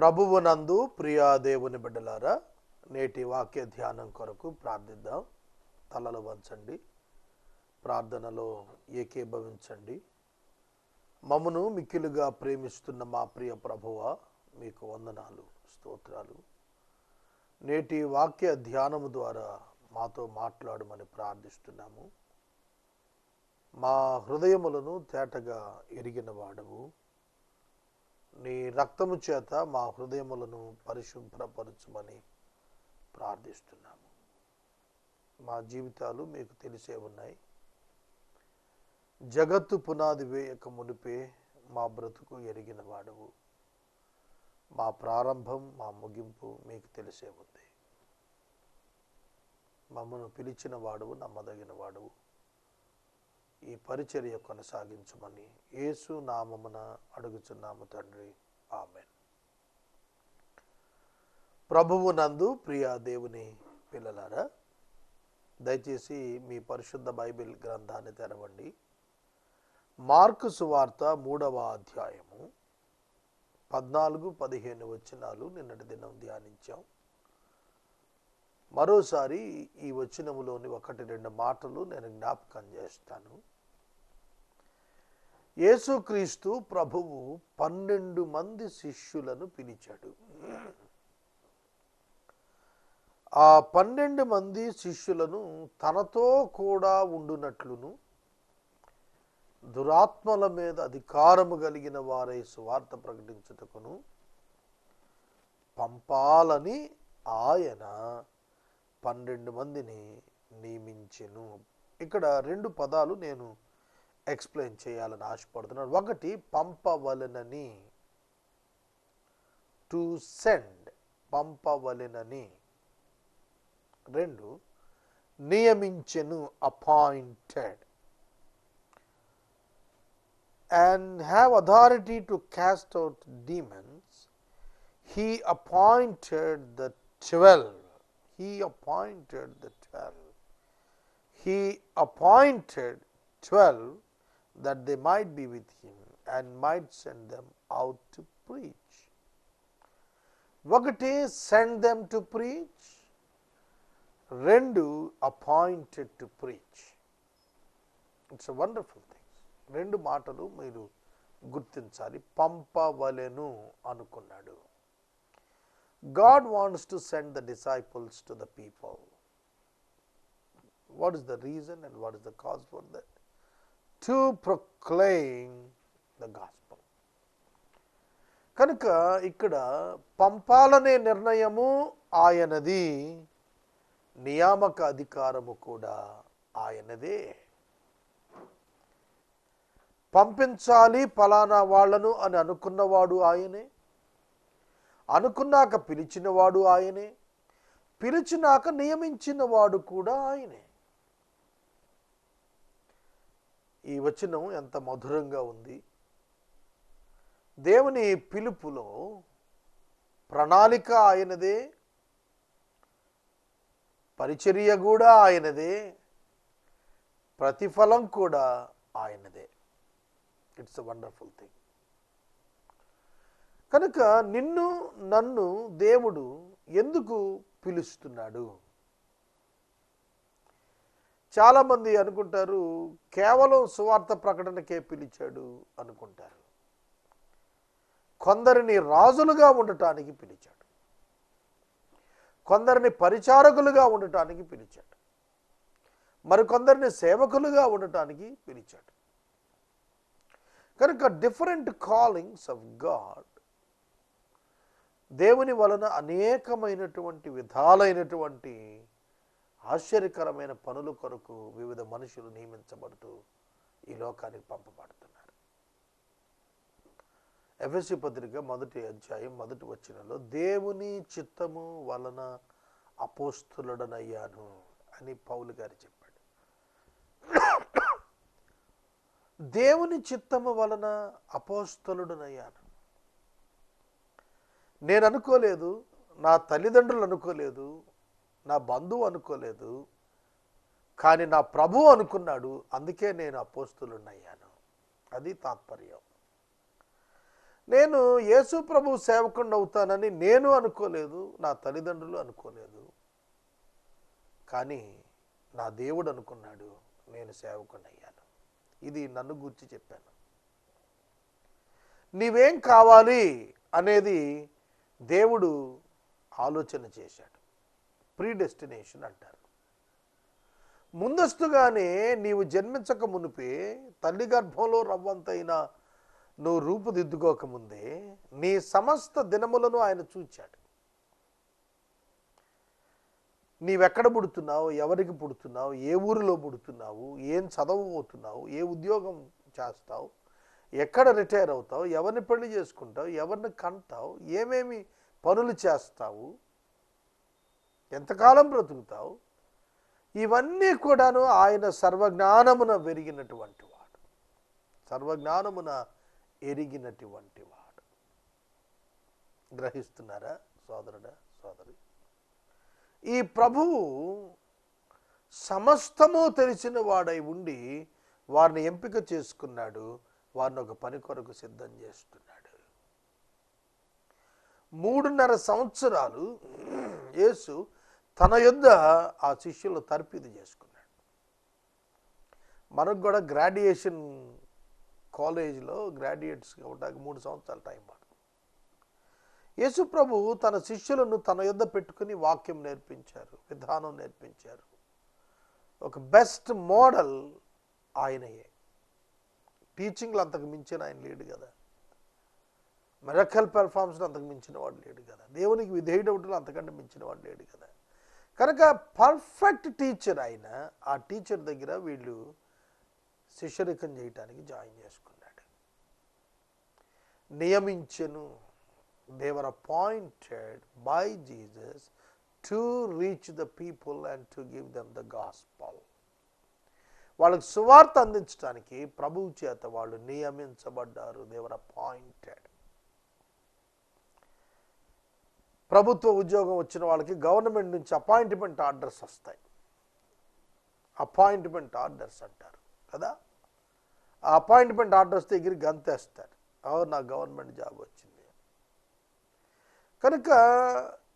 ప్రభువునందు ప్రియా దేవుని బిడ్డలారా నేటి వాక్య ధ్యానం కొరకు ప్రార్థిద్దాం. తలలు వంచండి ప్రార్థనలో ఏకీభవించండి. మమ్మను మిక్కిలుగా ప్రేమిస్తున్న మా ప్రియ ప్రభువ మీకు వందనాలు స్తోత్రాలు. నేటి వాక్య ధ్యానము ద్వారా మాతో మాట్లాడమని ప్రార్థిస్తున్నాము. మా హృదయములను తేటగా ఎరిగిన వాడవు నీ రక్తము చేత మా హృదయములను పరిశుభ్రపరచుమని ప్రార్థిస్తున్నాము. మా జీవితాలు మీకు తెలిసే ఉన్నాయి. జగత్తు పునాది వేయక మునిపే మా బ్రతుకు ఎరిగిన వాడువు. మా ప్రారంభం మా ముగింపు మీకు తెలిసే ఉంది. మమ్మను పిలిచిన వాడువు నమ్మదగిన వాడువు. ఈ పరిచర్య కొనసాగించమని యేసు నామమున అడుగుచున్నాము తండ్రి. ఆమెన్. ప్రభువు నందు ప్రియా దేవుని పిల్లలారా దయచేసి మీ పరిశుద్ధ బైబిల్ గ్రంథాన్ని తెరవండి. మార్కు సువార్త మూడవ అధ్యాయము పద్నాలుగు పదిహేను వచనాలు నిన్నటి దినం ధ్యానించాం. మరోసారి ఈ వచనములోని ఒకటి రెండు మాటలు నేను జ్ఞాపకం చేస్తాను. యేసుక్రీస్తు ప్రభువు పన్నెండు మంది శిష్యులను పిలిచాడు. ఆ పన్నెండు మంది శిష్యులను తనతో కూడా ఉండునట్లును దురాత్మల మీద అధికారము కలిగిన వారై సువార్త ప్రకటించుటకును పంపాలని ఆయన పన్నెండు మందిని నియమించెను. ఇక్కడ రెండు పదాలు నేను ఎక్స్ప్లెయిన్ చేయాలని ఆశపడుతున్నాను ఒకటి పంపవలెనని టు సెండ్ పంపవలెనని రెండు నియమించెను appointed and have authority to cast out demons, he appointed the twelve. He appointed the twelve. He appointed twelve That they might be with him and might send them out to preach. ఒకటి send them to preach రెండు appointed to preach it's wonderful thing రెండు మాటలు మీరు గుర్తించాలి పంపవలెను అనుకున్నాడు God wants to send the disciples to the people what is the reason and what is the cause for that to proclaim the gospel కనుక ఇక్కడ పంపాలనే నిర్ణయము ఆయనది నియామక అధికారము కూడా ఆయనదే. పంపించాలి ఫలానా వాళ్ళను అని అనుకున్నవాడు ఆయనే అనుకున్నాక పిలిచినవాడు ఆయనే పిలిచినాక నియమించిన వాడు కూడా ఆయనే. ఈ వచనం ఎంత మధురంగా ఉంది. దేవుని పిలుపులో ప్రణాళిక ఆయనదే పరిచర్య కూడా ఆయనదే ప్రతిఫలం కూడా ఆయనదే. ఇట్స్ అ వండర్ఫుల్ థింగ్ కనుక నిన్ను నన్ను దేవుడు ఎందుకు పిలుస్తున్నాడు? చాలామంది అనుకుంటారు కేవలం సువార్త ప్రకటనకే పిలిచాడు అనుకుంటారు. కొందరిని రాజులుగా ఉండటానికి పిలిచాడు. కొందరిని పరిచారకులుగా ఉండటానికి పిలిచాడు. మరికొందరిని సేవకులుగా ఉండటానికి పిలిచాడు. కనుక డిఫరెంట్ కాలింగ్స్ ఆఫ్ గాడ్ దేవుని వలన అనేకమైనటువంటి విధాలైనటువంటి ఆశ్చర్యకరమైన పనుల కొరకు వివిధ మనుషులు నియమించబడుతూ ఈ లోకానికి పంపబడుతున్నారు. ఎఫ్ఎస్సి పత్రిక మొదటి అధ్యాయం మొదటి వచ్చినలో దేవుని చిత్తము వలన అపోస్తులుడనయ్యాను అని పౌలు గారు చెప్పాడు. దేవుని చిత్తము వలన అపోస్తలుడనయ్యాను. నేను అనుకోలేదు నా తల్లిదండ్రులు అనుకోలేదు నా బంధువు అనుకోలేదు కానీ నా ప్రభు అనుకున్నాడు అందుకే నేను అపోస్తులున్నయ్యాను అది తాత్పర్యం. నేను యేసు ప్రభు సేవకుండా అవుతానని నేను అనుకోలేదు నా తల్లిదండ్రులు అనుకోలేదు కానీ నా దేవుడు అనుకున్నాడు నేను సేవకుండా అయ్యాను ఇది నన్ను గుర్చి చెప్పాను. నీవేం కావాలి అనేది దేవుడు ఆలోచన చేశాడు. ప్రీ డెస్టినేషన్ అంటారు. ముందస్తుగానే నీవు జన్మించక మునిపే తల్లి గర్భంలో రవ్వంతైనా నువ్వు రూపుదిద్దుకోకముందే నీ సమస్త దినములను ఆయన చూచాడు. నీవెక్కడ పుడుతున్నావు? ఎవరికి పుడుతున్నావు? ఏ ఊరిలో పుడుతున్నావు? ఏం చదవబోతున్నావు? ఏ ఉద్యోగం చేస్తావు? ఎక్కడ రిటైర్ అవుతావు? ఎవరిని పెళ్ళి చేసుకుంటావు? ఎవరిని కంటావు? ఏమేమి పనులు చేస్తావు? ఎంతకాలం బ్రతుకుతావు? ఇవన్నీ కూడాను ఆయన సర్వజ్ఞానమున పెరిగినటువంటి వాడు. సర్వజ్ఞానమున ఎరిగినటువంటి వాడు. గ్రహిస్తున్నారా సోదరుడా సోదరి? ఈ ప్రభువు సమస్తము తెలిసిన వాడై ఉండి వారిని ఎంపిక చేసుకున్నాడు. వారిని ఒక పని కొరకు సిద్ధం చేస్తున్నాడు. మూడున్నర సంవత్సరాలు యేసు తన యొద్ద ఆ శిష్యులు తర్పిది చేసుకున్నాడు. మనకు కూడా గ్రాడ్యుయేషన్ కాలేజీలో గ్రాడ్యుయేట్స్ అవడానికి మూడు సంవత్సరాల టైం పడుతుంది. యేసు ప్రభు తన శిష్యులను తన యొద్ద పెట్టుకుని వాక్యం నేర్పించారు విధానం నేర్పించారు. ఒక బెస్ట్ మోడల్ ఆయనయే. టీచింగ్లు అంతకు మించిన ఆయన లేడు కదా. మెరకల్ పెర్ఫార్మెన్స్ అంతకు మించిన వాడు లేడు కదా. దేవునికి విధేయుడవుటలు అంతకంటే మించిన వాడు లేడు కదా. కనుక పర్ఫెక్ట్ టీచర్ ఆయన ఆ టీచర్ దగ్గర వీళ్ళు శిష్యరికం చేయటానికి జాయిన్ చేసుకున్నాడు. నియమించను. They were appointed by Jesus to reach the people and to give them the gospel వాళ్ళకి సువార్త అందించడానికి ప్రభువు చేత వాళ్ళు నియమించబడ్డారు. దేవర్ అపాయింటెడ్ ప్రభుత్వ ఉద్యోగం వచ్చిన వాళ్ళకి గవర్నమెంట్ నుంచి అపాయింట్మెంట్ ఆర్డర్స్ వస్తాయి. అపాయింట్మెంట్ ఆర్డర్స్ అంటారు కదా? ఆ అపాయింట్మెంట్ ఆర్డర్స్ దగ్గర గంతేస్తారు. అవును నా గవర్నమెంట్ జాబ్ వచ్చింది. కనుక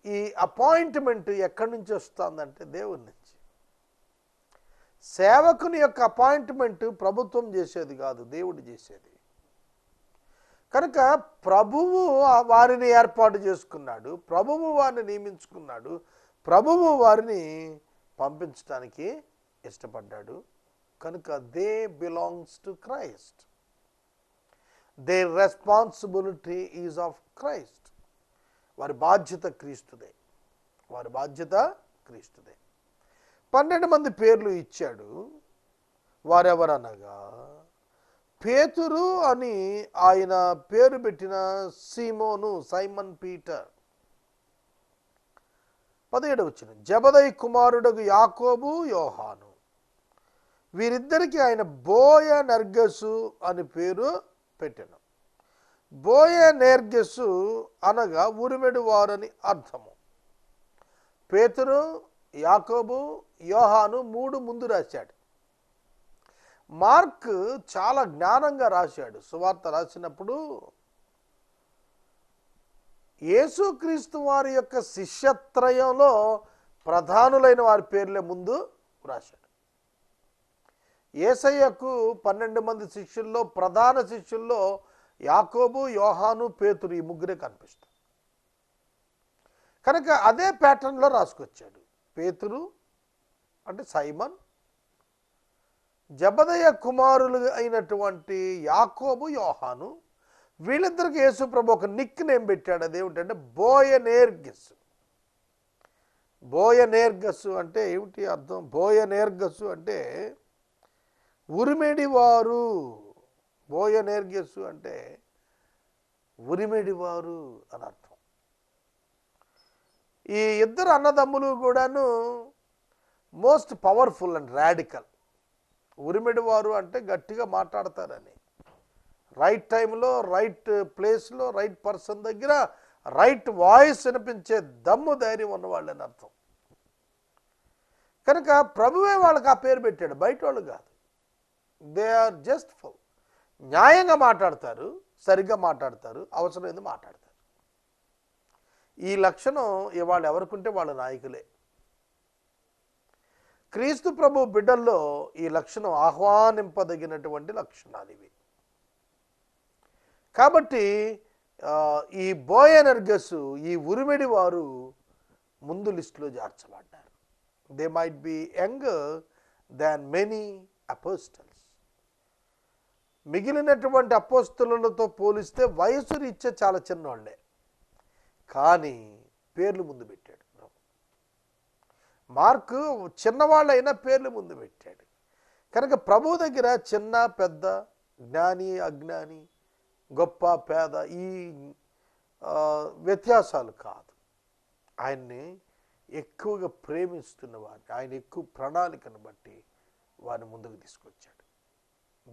ఈ అపాయింట్మెంట్ ఎక్కడి నుంచి వస్తుందంటే దేవుడి నుంచి. సేవకుని యొక్క అపాయింట్మెంట్ ప్రభుత్వం చేసేది కాదు దేవుడు చేసేది. కనుక ప్రభువు వారిని ఏర్పాటు చేసుకున్నాడు ప్రభువు వారిని నియమించుకున్నాడు ప్రభువు వారిని పంపించడానికి ఇష్టపడ్డాడు. కనుక they belongs to Christ. Their responsibility is of Christ. వారి బాధ్యత క్రీస్తుదే. వారి బాధ్యత క్రీస్తుదే. పన్నెండు మంది పేర్లు ఇచ్చాడు. వారెవరనగా? పేతురు అని ఆయన పేరు పెట్టిన సీమోను సైమన్ పీటర్. పదిహేడు వచ్చిన జబదై కుమారుడగు యాకోబు యోహాను. వీరిద్దరికి ఆయన బోయ నర్గసు అని పేరు పెట్టాను. బోయ నేర్గస్సు అనగా ఉరిమెడు వారని అర్థము. పేతురు యాకోబు యోహాను మూడు ముందు రాశాడు. మార్క్ చాలా జ్ఞానంగా రాశాడు. సువార్త రాసినప్పుడు యేసుక్రీస్తు వారి యొక్క శిష్యత్రయంలో ప్రధానులైన వారి పేర్లే ముందు రాశాడు. ఏసయ్యకు పన్నెండు మంది శిష్యుల్లో ప్రధాన శిష్యుల్లో యాకోబు యోహాను పేతురు ఈ ముగ్గురే కనిపిస్తారు. కనుక అదే ప్యాటర్న్లో రాసుకొచ్చాడు. పేతురు అంటే సైమన్ జబదయ కుమారులు అయినటువంటి యాకోబు యోహాను వీళ్ళిద్దరికి యేసుప్రభు ఒక నిక్ నేమ్ పెట్టాడు. అదేమిటంటే బోయనేర్గస్. బోయనేర్గస్సు అంటే ఏమిటి అర్థం? బోయనేర్గస్ అంటే ఉరిమెడివారు. బోయనేర్గస్సు అంటే ఉరిమెడివారు అని అర్థం. ఈ ఇద్దరు అన్నదమ్ములు కూడాను మోస్ట్ పవర్ఫుల్ అండ్ రాడికల్ ఉరిమెడివారు అంటే గట్టిగా మాట్లాడతారని. రైట్ టైంలో రైట్ ప్లేస్లో రైట్ పర్సన్ దగ్గర రైట్ వాయిస్ వినిపించే దమ్ము ధైర్యం ఉన్నవాళ్ళని అర్థం. కనుక ప్రభువే వాళ్ళకి ఆ పేరు పెట్టాడు బయట వాళ్ళు కాదు. దే ఆర్ జస్ట్ ఫుల్ న్యాయంగా మాట్లాడతారు సరిగ్గా మాట్లాడతారు అవసరమైంది మాట్లాడతారు. ఈ లక్షణం ఇవాళ ఎవరికుంటే వాళ్ళ నాయకులే. క్రీస్తు ప్రభు బిడ్డల్లో ఈ లక్షణం ఆహ్వానింపదగినటువంటి లక్షణాలు ఇవి. కాబట్టి ఈ బోయనర్గస్ ఈ ఉరిమిడి వారు ముందు లిస్టులో చేర్చబడ్డారు they might be young than many apostles మిగిలినటువంటి అపోస్తులతో పోలిస్తే వయసు రీత్యా చాలా చిన్నవాళ్ళే కానీ పేర్లు ముందు పెట్టాడు. మార్కు చిన్నవాళ్ళైనా పేర్లు ముందు పెట్టాడు. కనుక ప్రభు దగ్గర చిన్న పెద్ద జ్ఞాని అజ్ఞాని గొప్ప పేద ఈ వ్యత్యాసాలు కాదు. ఆయన్ని ఎక్కువగా ప్రేమిస్తున్న వారిని ఆయన ఎక్కువ ప్రణాళికను బట్టి వారిని ముందుకు తీసుకొచ్చాడు.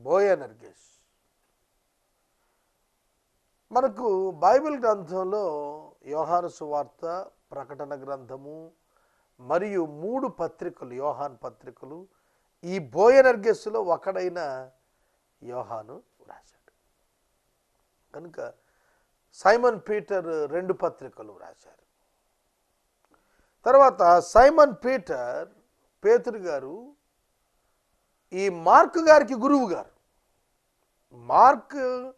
బోయ నర్గేష్. మనకు బైబిల్ గ్రంథంలో యోహాను సువార్త ప్రకటన గ్రంథము మరియు మూడు పత్రికలు యోహాన్ పత్రికలు ఈ బోయనర్గస్సులో ఒకడైన యోహాను రాశాడు కనుక సైమన్ పీటర్ రెండు పత్రికలు రాశారు తర్వాత సైమన్ పీటర్ పేతురు గారు ఈ మార్క్ గారికి గురువు గారు. మార్క్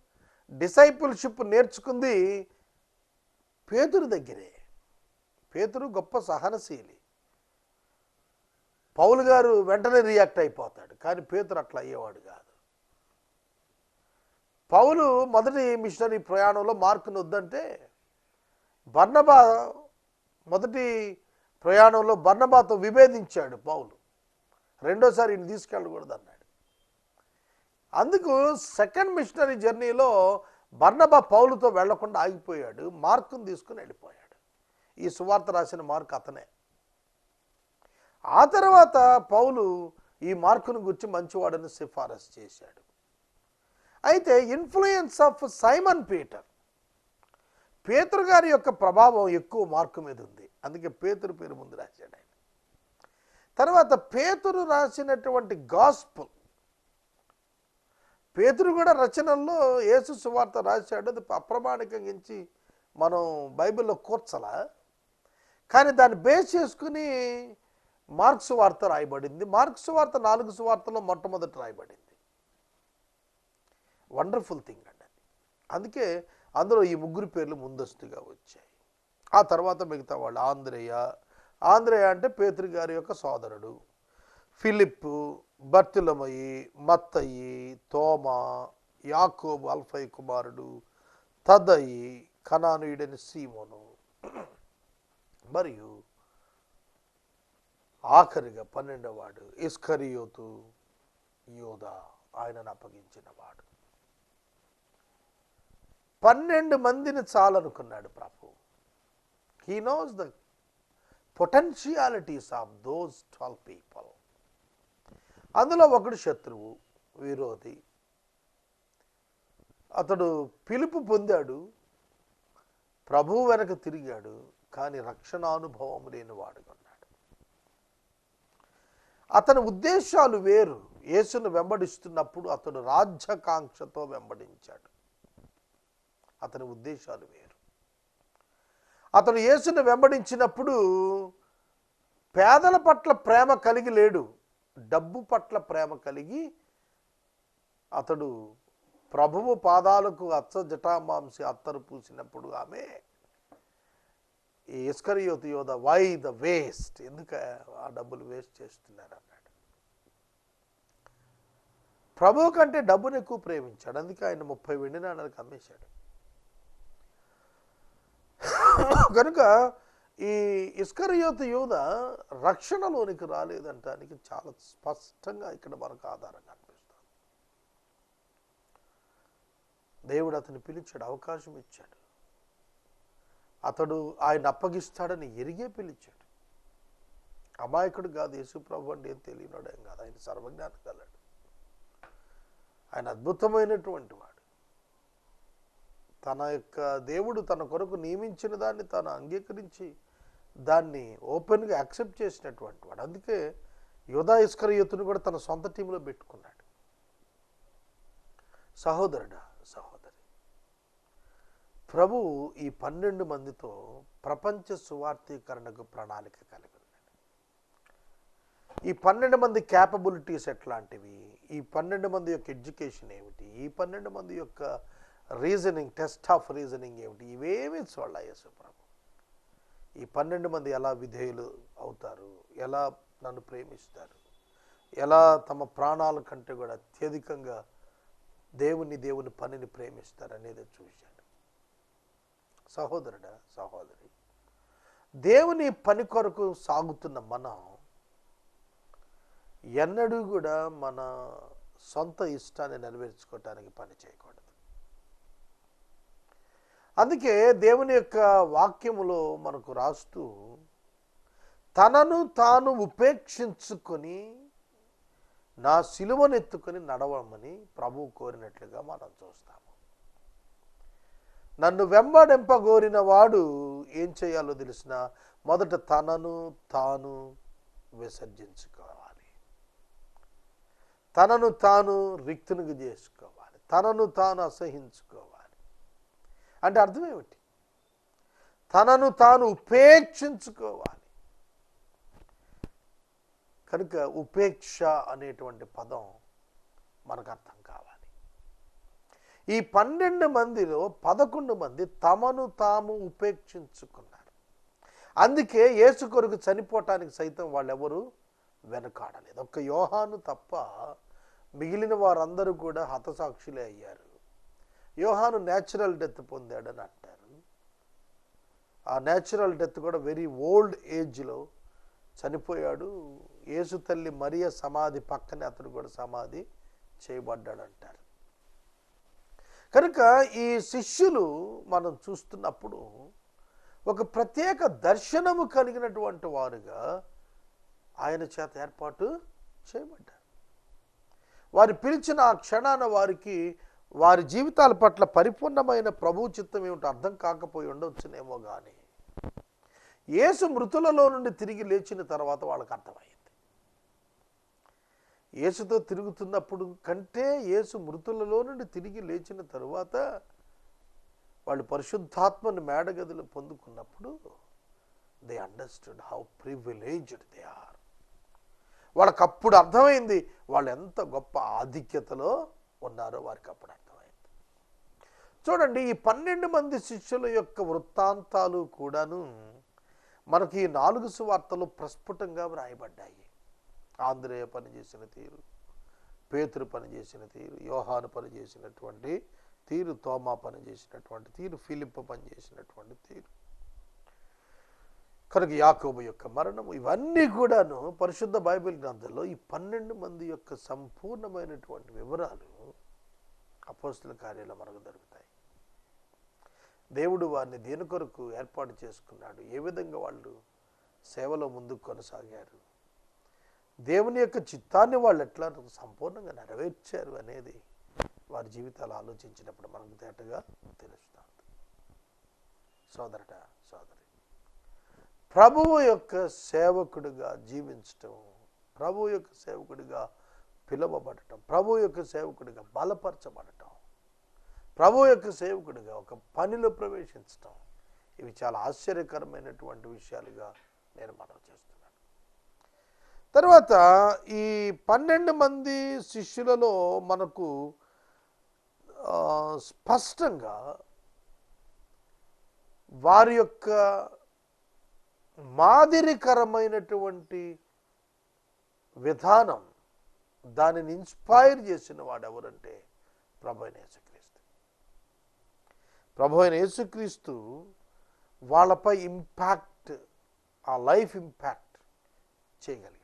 డిసైపుల్షిప్ నేర్చుకుంది పేతురు దగ్గరే. పేతురు గొప్ప సహనశీలి. పౌలు గారు వెంటనే రియాక్ట్ అయిపోతాడు. కానీ పేతురు అట్లా అయ్యేవాడు కాదు. పౌలు మొదటి మిషనరీ ప్రయాణంలో మార్కును వద్దంటే బర్ణబా మొదటి ప్రయాణంలో బర్ణబాతో విభేదించాడు పౌలు. రెండోసారి ఈయన తీసుకెళ్ళకూడదు అన్నాడు. అందుకు సెకండ్ మిషనరీ జర్నీలో బర్ణబా పౌలుతో వెళ్ళకుండా ఆగిపోయాడు. మార్కును తీసుకుని వెళ్ళిపోయాడు. ఈ సువార్త రాసిన మార్క్ అతనే. ఆ తర్వాత పౌలు ఈ మార్కును గురించి మంచివాడని సిఫారసు చేశాడు. అయితే ఇన్ఫ్లుయెన్స్ ఆఫ్ సైమన్ పీటర్. పేతురు గారి యొక్క ప్రభావం ఎక్కువ మార్కు మీద ఉంది. అందుకే పేతురు పేరు ముందు రాశాడు ఆయన. తర్వాత పేతురు రాసినటువంటి గాస్పుల్. పేతురు కూడా రచనల్లో యేసు సువార్త రాశాడు. అది అప్రమాణికంగా మనం బైబిల్లో కూర్చలా. కానీ దాన్ని బేస్ చేసుకుని మార్క్స్ వార్త రాయబడింది. మార్క్స్ వార్త నాలుగు సువార్తలో మొట్టమొదటి రాయబడింది. వండర్ఫుల్ థింగ్ అండి అది. అందుకే అందులో ఈ ముగ్గురు పేర్లు ముందస్తుగా వచ్చాయి. ఆ తర్వాత మిగతా వాళ్ళు ఆంధ్రేయ ఆంధ్రేయ అంటే పేతురు గారి యొక్క సోదరుడు. ఫిలిప్పు బర్తిలమయి మత్తయి తోమా యాకోబు అల్ఫై కుమారుడు తదయి కనానుయుడని సీమోను. మరియు ఆఖరిగా పన్నెండవవాడు ఇస్కరియోతు యోధా ఆయనను అప్పగించిన వాడు పన్నెండు మందిని చాలనుకున్నాడు ప్రభు. He knows the potentialities of those twelve people అందులో ఒకడు శత్రువు విరోధి. అతడు పిలుపు పొందాడు ప్రభు వెనక తిరిగాడు కానీ రక్షణానుభవం లేని వాడుకున్నాడు అతని ఉద్దేశాలు వేరు. యేసును వెంబడిస్తున్నప్పుడు అతడు రాజ్యకాంక్షతో వెంబడించాడు. అతని ఉద్దేశాలు వేరు. అతను యేసును వెంబడించినప్పుడు పేదల పట్ల ప్రేమ కలిగి లేడు. డబ్బు పట్ల ప్రేమ కలిగి అతడు ప్రభువు పాదాలకు అచ్చ జటామాంసి అత్తరు పూసినప్పుడు ఆమె ఈ ఇస్కరియోతు యోధ వై ద వేస్ట్? ఎందుకు ఆ డబ్బులు వేస్ట్ చేస్తున్నారు అన్నాడు. ప్రభు కంటే డబ్బును ఎక్కువ ప్రేమించాడు. అందుకే ఆయన ముప్పై వెండి నాణాలకు అమ్మేశాడు కనుక ఈ ఇస్కరియోతు యోధ రక్షణలోనికి రాలేదంటానికి చాలా స్పష్టంగా ఇక్కడ మనకు ఆధారం కనిపిస్తుంది దేవుడు అతను పిలిచాడు అవకాశం ఇచ్చాడు. అతడు ఆయన అప్పగిస్తాడని ఎరిగే పిలిచాడు. అమాయకుడు కాదు యేసుప్రభు అంటే ఏం తెలియనాడేం కాదు. ఆయన సర్వజ్ఞానం కలడు ఆయన అద్భుతమైనటువంటి వాడు. తన యొక్క దేవుడు తన కొరకు నియమించిన దాన్ని తను అంగీకరించి దాన్ని ఓపెన్గా యాక్సెప్ట్ చేసినటువంటి వాడు. అందుకే యోధా ఇస్కరయుతుని కూడా తన సొంత టీంలో పెట్టుకున్నాడు. సహోదరుడా సహోదరి ప్రభు ఈ పన్నెండు మందితో ప్రపంచ సువార్థీకరణకు ప్రణాళిక కలిగి ఈ పన్నెండు మంది క్యాపబిలిటీస్ ఎట్లాంటివి? ఈ పన్నెండు మంది యొక్క ఎడ్యుకేషన్ ఏమిటి? ఈ పన్నెండు మంది యొక్క రీజనింగ్ టెస్ట్ ఆఫ్ రీజనింగ్ ఏమిటి? ఇవేమి చూడాల యేసు ప్రభు. ఈ పన్నెండు మంది ఎలా విధేయులు అవుతారు? ఎలా నన్ను ప్రేమిస్తారు? ఎలా తమ ప్రాణాల కంటే కూడా అత్యధికంగా దేవుని దేవుని పనిని ప్రేమిస్తారు అనేది చూశాను. సహోదరుడా సహోదరి. దేవుని పని కొరకు సాగుతున్న మనం ఎన్నడూ కూడా మన సొంత ఇష్టాన్ని నెరవేర్చుకోవటానికి పని చేయకూడదు. అందుకే దేవుని యొక్క వాక్యములో మనకు రాస్తూ తనను తాను ఉపేక్షించుకొని నా సిలువనెత్తుకొని నడవమని ప్రభువు కోరినట్లుగా మనం చూస్తాము. నన్ను వెంబడింపగోరిన వాడు ఏం చేయాలో తెలిసిన మొదట తనను తాను విసర్జించుకోవాలి. తనను తాను రిక్తునిగా చేసుకోవాలి. తనను తాను అసహించుకోవాలి. అంటే అర్థం ఏమిటి? తనను తాను ఉపేక్షించుకోవాలి. కనుక ఉపేక్ష అనేటువంటి పదం మనకు అర్థం కావాలి. ఈ పన్నెండు మందిలో పదకొండు మంది తమను తాము ఉపేక్షించుకున్నారు. అందుకే యేసు కొరకు చనిపోవటానికి సైతం వాళ్ళెవరు వెనకాడలేదు. ఒక్క యోహాను తప్ప మిగిలిన వారందరూ కూడా హతసాక్షులే అయ్యారు. యోహాను న్యాచురల్ డెత్ పొందాడని అంటారు. ఆ న్యాచురల్ డెత్ కూడా వెరీ ఓల్డ్ ఏజ్లో చనిపోయాడు. యేసు తల్లి మరియ సమాధి పక్కనే అతడు కూడా సమాధి చేయబడ్డాడు అంటారు కనుక ఈ శిష్యులు మనం చూస్తున్నప్పుడు ఒక ప్రత్యేక దర్శనము కలిగినటువంటి వారుగా ఆయన చేత ఏర్పాటు చేయబడ్డారు. వారు పిలిచిన ఆ క్షణాన వారికి వారి జీవితాల పట్ల పరిపూర్ణమైన ప్రభు చిత్తం ఏమిటో అర్థం కాకపోయి ఉండవచ్చునేమో కానీ యేసు మృతులలో నుండి తిరిగి లేచిన తర్వాత వాళ్ళకి అర్థమైంది. యేసుతో తిరుగుతున్నప్పుడు కంటే యేసు మృతులలో నుండి తిరిగి లేచిన తరువాత వాళ్ళు పరిశుద్ధాత్మని మేడగదిలో పొందుకున్నప్పుడు they understood how privileged they are వాళ్ళకి అప్పుడు అర్థమైంది వాళ్ళు ఎంత గొప్ప ఆధిక్యతలో ఉన్నారో వారికి అప్పుడు అర్థమైంది. చూడండి ఈ పన్నెండు మంది శిష్యుల యొక్క వృత్తాంతాలు కూడాను మనకి ఈ నాలుగు సువార్తలు ప్రస్ఫుటంగా వ్రాయబడ్డాయి. ఆంధ్రేయ పనిచేసిన తీరు పేతురు పనిచేసిన తీరు యోహాను పనిచేసినటువంటి తీరు తోమా పనిచేసినటువంటి తీరు ఫిలిప్ పనిచేసినటువంటి తీరు. కనుక యాకోబు యొక్క మరణము ఇవన్నీ కూడాను పరిశుద్ధ బైబిల్ గ్రంథంలో ఈ పన్నెండు మంది యొక్క సంపూర్ణమైనటువంటి వివరాలు అపోస్తుల కార్యాలు మనకు దొరుకుతాయి. దేవుడు వారిని దేని కొరకు ఏర్పాటు చేసుకున్నాడు? ఏ విధంగా వాళ్ళు సేవలో ముందుకు కొనసాగారు? దేవుని యొక్క చిత్తాన్ని వాళ్ళు ఎట్లా సంపూర్ణంగా నెరవేర్చారు అనేది వారి జీవితాలు ఆలోచించినప్పుడు మనకు తేటగా తెలుస్తుంది. సోదరట సోదరి ప్రభువు యొక్క సేవకుడిగా జీవించటం ప్రభు యొక్క సేవకుడిగా పిలువబడటం ప్రభు యొక్క సేవకుడిగా బలపరచబడటం ప్రభు యొక్క సేవకుడిగా ఒక పనిలో ప్రవేశించటం ఇవి చాలా ఆశ్చర్యకరమైనటువంటి విషయాలుగా నేను మనం చేస్తాను తర్వాత ఈ పన్నెండు మంది శిష్యులలో మనకు స్పష్టంగా వారి యొక్క మాదిరికరమైనటువంటి విధానం దానిని ఇన్స్పైర్ చేసిన వాడు ఎవరంటే ప్రభు అయిన యేసుక్రీస్తు. ప్రభు అయిన యేసుక్రీస్తు వాళ్ళపై ఇంపాక్ట్ ఆ లైఫ్ ఇంపాక్ట్ చేయగలిగింది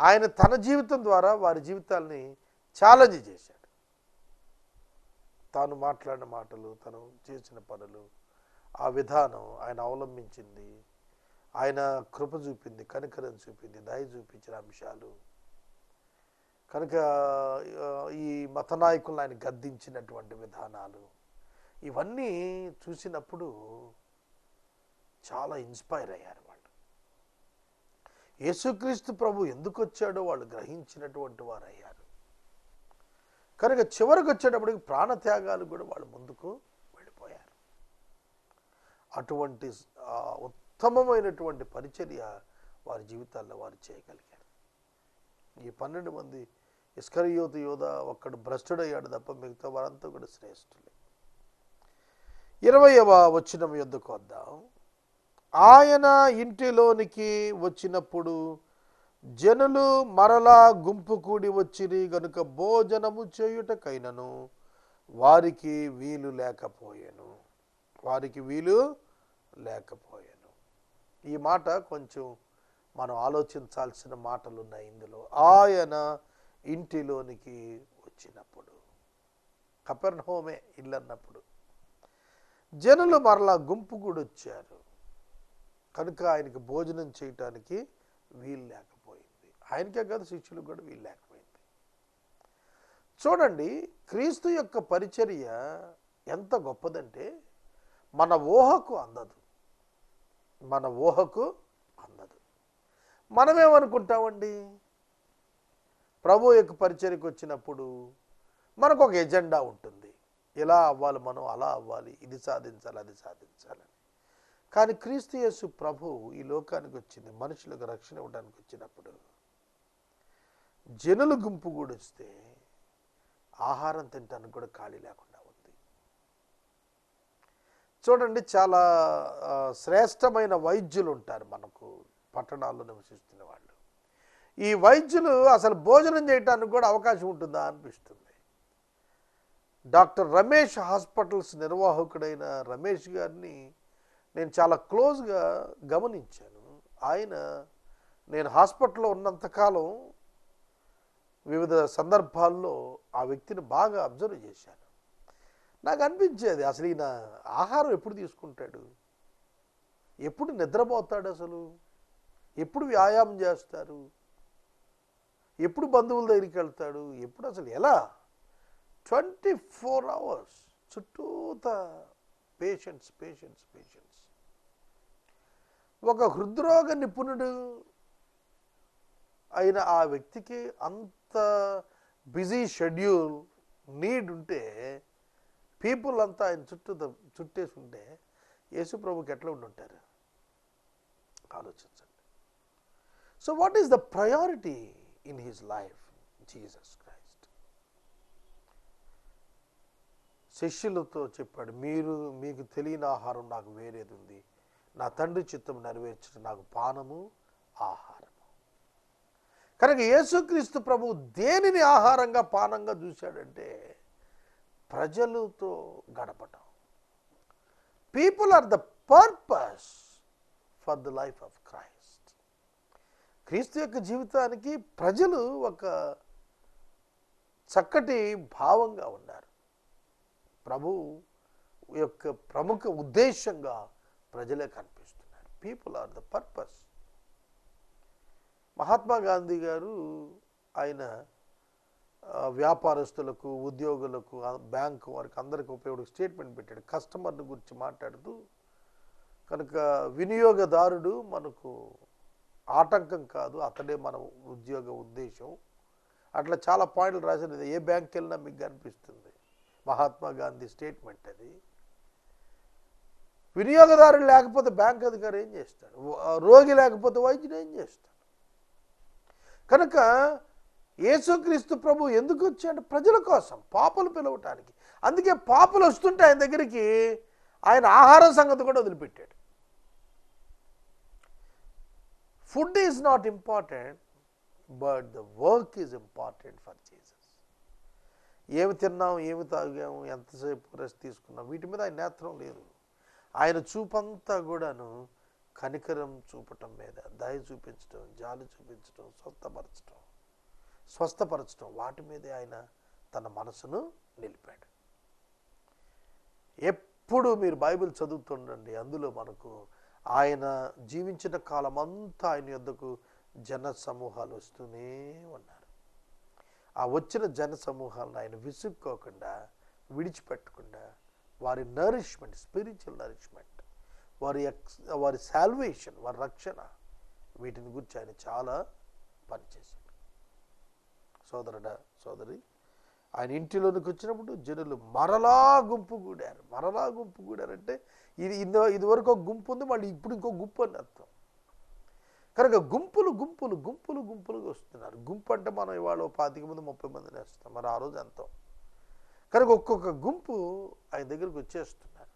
ఆయన తన జీవితం ద్వారా వారి జీవితాల్ని ఛాలెంజ్ చేశాడు. తాను మాట్లాడిన మాటలు తను చేసిన పనులు ఆ విధానం ఆయన అవలంబించింది. ఆయన కృప చూపింది కనికరం చూపింది దయ చూపించిన అంశాలు. కనుక ఈ మత నాయకులను ఆయన గద్దించినటువంటి విధానాలు ఇవన్నీ చూసినప్పుడు చాలా ఇన్స్పైర్ అయ్యారు యేసుక్రీస్తు ప్రభు ఎందుకు వచ్చాడో వాళ్ళు గ్రహించినటువంటి వారు అయ్యారు కనుక చివరికి వచ్చేటప్పటికి ప్రాణత్యాగాలు కూడా వాళ్ళు ముందుకు వెళ్ళిపోయారు. అటువంటి ఉత్తమమైనటువంటి పరిచర్య వారి జీవితాల్లో వారు చేయగలిగారు. ఈ పన్నెండు మంది ఇస్కరియోతు యోధ ఒక్కడు భ్రష్టుడయ్యాడు తప్ప మిగతా వారంతా కూడా శ్రేష్ఠులే. ఇరవయవ వచ్చిన యుద్ధకు వద్దాం? ఆయన ఇంటిలోనికి వచ్చినప్పుడు జనులు మరలా గుంపు కూడి వచ్చిరి గనుక భోజనము చేయుటకైనను వారికి వీలు లేకపోయాను. వారికి వీలు లేకపోయాను. ఈ మాట కొంచెం మనం ఆలోచించాల్సిన మాటలు ఉన్నాయి ఇందులో. ఆయన ఇంటిలోనికి వచ్చినప్పుడు కపెర్నహోమే ఇల్లు అన్నప్పుడు జనులు మరలా గుంపు కూడా వచ్చారు కనుక ఆయనకి భోజనం చేయటానికి వీలు లేకపోయింది. ఆయనకే కాదు శిష్యులకు కూడా వీలు లేకపోయింది. చూడండి క్రీస్తు యొక్క పరిచర్య ఎంత గొప్పదంటే మన ఊహకు అందదు. మన ఊహకు అందదు. మనమేమనుకుంటామండి? ప్రభు యొక్క పరిచర్యకు వచ్చినప్పుడు మనకు ఒక ఎజెండా ఉంటుంది. ఇలా అవ్వాలి మనం అలా అవ్వాలి ఇది సాధించాలి అది సాధించాలి కానీ క్రీస్తు యేసు ప్రభు ఈ లోకానికి వచ్చింది మనుషులకు రక్షణ ఇవ్వడానికి వచ్చినప్పుడు. జనుల గుంపు కూడా వస్తే ఆహారం తినడానికి కూడా ఖాళీ లేకుండా ఉంది. చూడండి చాలా శ్రేష్టమైన వైద్యులు ఉంటారు మనకు పట్టణాల్లో నివసిస్తున్న వాళ్ళు. ఈ వైద్యులు అసలు భోజనం చేయడానికి కూడా అవకాశం ఉంటుందా అనిపిస్తుంది. డాక్టర్ రమేష్ హాస్పిటల్స్ నిర్వాహకుడైన రమేష్ గారిని నేను చాలా క్లోజ్గా గమనించాను. ఆయన నేను హాస్పిటల్లో ఉన్నంతకాలం వివిధ సందర్భాల్లో ఆ వ్యక్తిని బాగా అబ్జర్వ్ చేశాను. నాకు అనిపించేది అసలు ఈయన ఆహారం ఎప్పుడు తీసుకుంటాడు? ఎప్పుడు నిద్రపోతాడు అసలు? ఎప్పుడు వ్యాయామం చేస్తారు? ఎప్పుడు బంధువుల దగ్గరికి వెళ్తాడు? ఎప్పుడు అసలు ఎలా? ట్వంటీ ఫోర్ అవర్స్ చుట్టూత పేషెంట్స్ పేషెంట్స్ పేషెంట్స్. ఒక హృద్రోగ నిపుణుడు అయిన ఆ వ్యక్తికి అంత బిజీ షెడ్యూల్ నీడ్ ఉంటే పీపుల్ అంతా ఆయన చుట్టూ చుట్టేసి ఉంటే యేసు ప్రభుకి ఎట్లా ఉండి ఉంటారు? ఆలోచించండి. So what is the priority in his life Jesus Christ శిష్యులతో చెప్పాడు మీరు మీకు తెలియని ఆహారం నాకు వేరేది ఉంది. నా తండ్రి చిత్తం నెరవేర్చడం నాకు పానము ఆహారము. కనుక యేసుక్రీస్తు ప్రభు దేనిని ఆహారంగా పానంగా చూశాడంటే ప్రజలతో గడపటం. People are the purpose for the life of Christ క్రీస్తు యొక్క జీవితానికి ప్రజలు ఒక చక్కటి భావంగా ఉన్నారు. ప్రభు యొక్క ప్రముఖ ఉద్దేశంగా ప్రజలే కనిపిస్తున్నారు. People are the purpose Mahatma Gandhi garu ఆయన వ్యాపారస్తులకు ఉద్యోగులకు బ్యాంకు వారికి అందరికి ఉపయోగ స్టేట్మెంట్ పెట్టాడు. కస్టమర్ని గురించి మాట్లాడుతూ కనుక వినియోగదారుడు మనకు ఆటంకం కాదు అతడే మన ఉద్యోగ ఉద్దేశం. అట్లా చాలా పాయింట్లు రాసిన ఏ బ్యాంక్కి వెళ్ళినా మీకు కనిపిస్తుంది. మహాత్మా గాంధీ స్టేట్మెంట్ అది. వినియోగదారులు లేకపోతే బ్యాంక్ అధికారి ఏం చేస్తాడు? రోగి లేకపోతే వైద్యుడు ఏం చేస్తాడు? కనుక యేసుక్రీస్తు ప్రభు ఎందుకు వచ్చాడు? ప్రజల కోసం పాపలు పిలవటానికి. అందుకే పాపలు వస్తుంటే ఆయన దగ్గరికి ఆయన ఆహారం సంగతి కూడా వదిలిపెట్టాడు. Food is not important but the work is important for Jesus. ఏమి తిన్నాం ఏమి తాగాము ఎంతసేపు రెస్ట్ తీసుకున్నాం వీటి మీద ఆయన నేత్రం లేదు. ఆయన చూపంతా కూడాను కనికరం చూపటం మీద దయ చూపించడం జాలి చూపించడం స్వస్థపరచడం స్వస్థపరచడం వాటి మీదే ఆయన తన మనసును నిలిపాడు. ఎప్పుడు మీరు బైబిల్ చదువుతుండండి అందులో మనకు ఆయన జీవించిన కాలం అంతా ఆయన యొద్దకు జన సమూహాలు వస్తూనే ఉన్నారు. ఆ వచ్చిన జన సమూహాలను ఆయన విసుక్కోకుండా విడిచిపెట్టకుండా వారి నరిష్మెంట్ స్పిరిచువల్ నరిష్మెంట్ వారి ఎక్స్ వారి శాల్వేషన్ వారి రక్షణ వీటిని గురించి ఆయన చాలా పనిచేశాడు సోదరుడ సోదరి ఆయన ఇంటిలోనికి వచ్చినప్పుడు జనులు మరలా గుంపు కూడారు. మరలా గుంపు కూడారంటే ఇది ఇందో ఇదివరకు ఒక గుంపు ఉంది మళ్ళీ ఇప్పుడు ఇంకో గుంపు అని అర్థం. కనుక గుంపులు గుంపులు గుంపులు గుంపులుగా వస్తున్నారు. గుంపు అంటే మనం ఇవాళ పాతిక మంది ముప్పై మంది వేస్తాం. మరి ఆ రోజు ఎంతో? కనుక ఒక్కొక్క గుంపు ఆయన దగ్గరికి వచ్చేస్తున్నారు.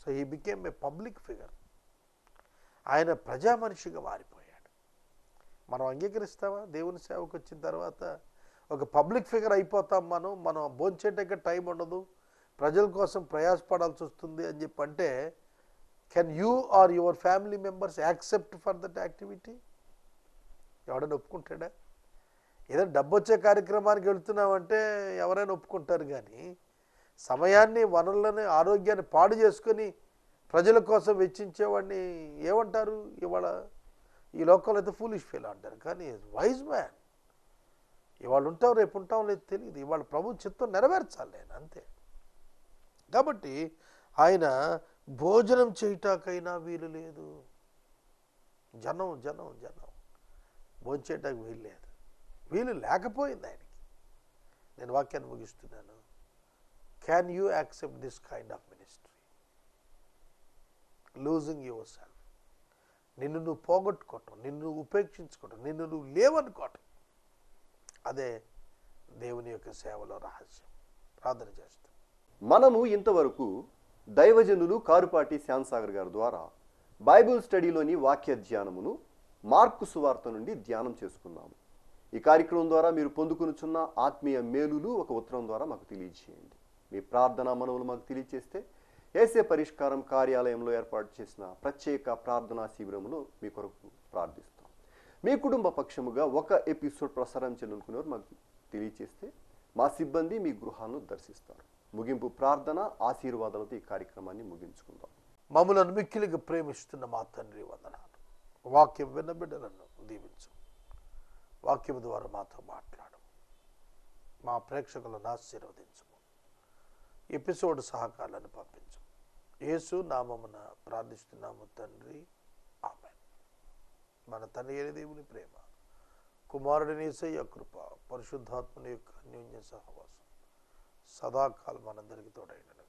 So he became a public figure ఆయన ప్రజా మనిషిగా మారిపోయాడు. మనం అంగీకరిస్తామా? దేవుని సేవకు వచ్చిన తర్వాత ఒక పబ్లిక్ ఫిగర్ అయిపోతాం మనం మనం భోంచేటక్క టైం ఉండదు ప్రజల కోసం ప్రయాసపడాల్సి వస్తుంది అని చెప్పి అంటే can you or your family members accept for that activity ఎవడని ఒప్పుకుంటాడా? ఏదో డబ్బు వచ్చే కార్యక్రమానికి వెళ్తున్నామంటే ఎవరైనా ఒప్పుకుంటారు కానీ సమయాన్ని వనరులని ఆరోగ్యాన్ని పాడు చేసుకొని ప్రజల కోసం వెచ్చించేవాడిని ఏమంటారు? ఇవాళ ఈ లోకంలో అయితే ఫూలిష్ ఫీల్ అంటారు. కానీ వైజ్ మ్యాన్ ఇవాళ ఉంటాం రేపు ఉంటాం లేదు తెలియదు ఇవాళ ప్రభు చిత్తం నెరవేర్చాలి నేను అంతే. కాబట్టి ఆయన భోజనం చేయటాకైనా వీలు లేదు. జనం జనం జనం. భోజనం చేయటానికి వీలు లేదు. వీలు లేకపోయింది ఆయనకి. నేను వాక్యాన్ని ముగిస్తున్నాను. Can you accept this kind of ministry losing yourself నిన్ను నువ్వు పోగొట్టుకోవటం నిన్ను ఉపేక్షించుకోవటం నిన్ను నువ్వు లేవనుకోవటం. అదే దేవుని యొక్క సేవలో రహస్యం. ప్రార్థన చేస్తాం. మనము ఇంతవరకు దైవజనులు కారుపాటి శ్యాంసాగర్ గారి ద్వారా బైబిల్ స్టడీలోని వాక్య ధ్యానమును మార్కు సువార్త నుండి ధ్యానం చేసుకున్నాము. ఈ కార్యక్రమం ద్వారా మీరు పొందుకునుచున్న ఆత్మీయ మేలులు ఒక ఉత్తరం ద్వారా మాకు తెలియజేయండి. మీ ప్రార్థనా మనవులు మాకు తెలియజేస్తే ఏసే పరిష్కారం కార్యాలయంలో ఏర్పాటు చేసిన ప్రత్యేక ప్రార్థనా శిబిరంలో మీ కొరకు ప్రార్థిస్తాం. మీ కుటుంబ పక్షముగా ఒక ఎపిసోడ్ ప్రసారం చేయాలనుకునేవారు మాకు తెలియజేస్తే మా సిబ్బంది మీ గృహాలను దర్శిస్తారు. ముగింపు ప్రార్థన ఆశీర్వాదాలతో ఈ కార్యక్రమాన్ని ముగించుకుందాం. మమ్మలను మిక్కిలిగా ప్రేమిస్తున్న మా తండ్రి వందనాలు. వాక్యం విన్న బిడ్డలను దీవించు. వాక్యం ద్వారా మాతో మాట్లాడు. మా ప్రేక్షకులను ఆశీర్వదించము. ఎపిసోడ్ సహకారాలను పంపించు. యేసు నామమున ప్రార్థిస్తున్నాము తండ్రి. ఆమె మన తండ్రి అయిన దేవుని ప్రేమ కుమారుడిని యేసయ్య కృప పరిశుద్ధాత్మని యొక్క అన్యోన్య సహవాసం సదాకాలం మనందరికీ తోడైన